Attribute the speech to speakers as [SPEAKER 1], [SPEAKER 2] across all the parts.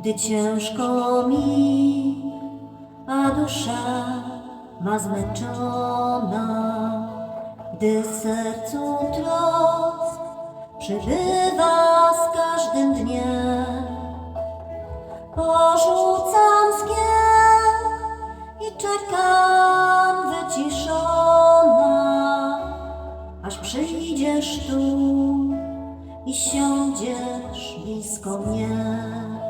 [SPEAKER 1] gdy ciężko mi, a dusza ma zmęczona, gdy sercu trosk przybywa z każdym dniem. Porzucam zgiełk i czekam wyciszona, aż przyjdziesz tu i siądziesz blisko mnie.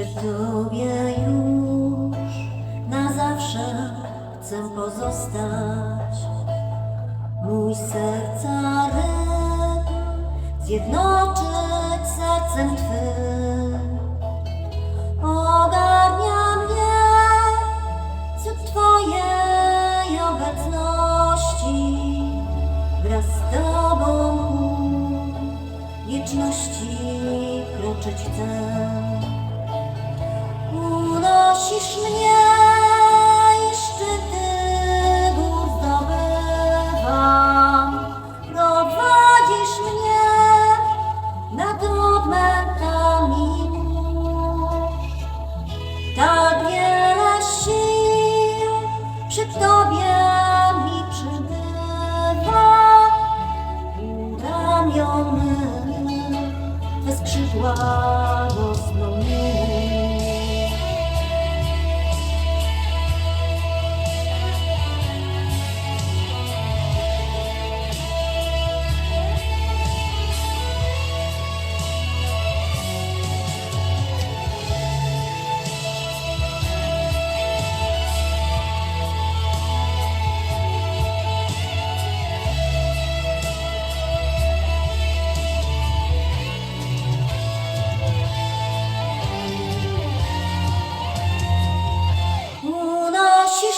[SPEAKER 1] Przy Tobie już na zawsze chcę pozostać. Mój serca rytm zjednoczyć sercem Twym. Ogarnia mnie cud Twojej obecności. Wraz z Tobą wieczności kroczyć chcę. Unosisz mnie i szczyty gór zdobywam. Prowadzisz mnie nad odmętami mórz. Tak wiele sił przy Tobie mi przybywa. U ramion mych Twe skrzydła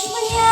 [SPEAKER 1] 什么呀？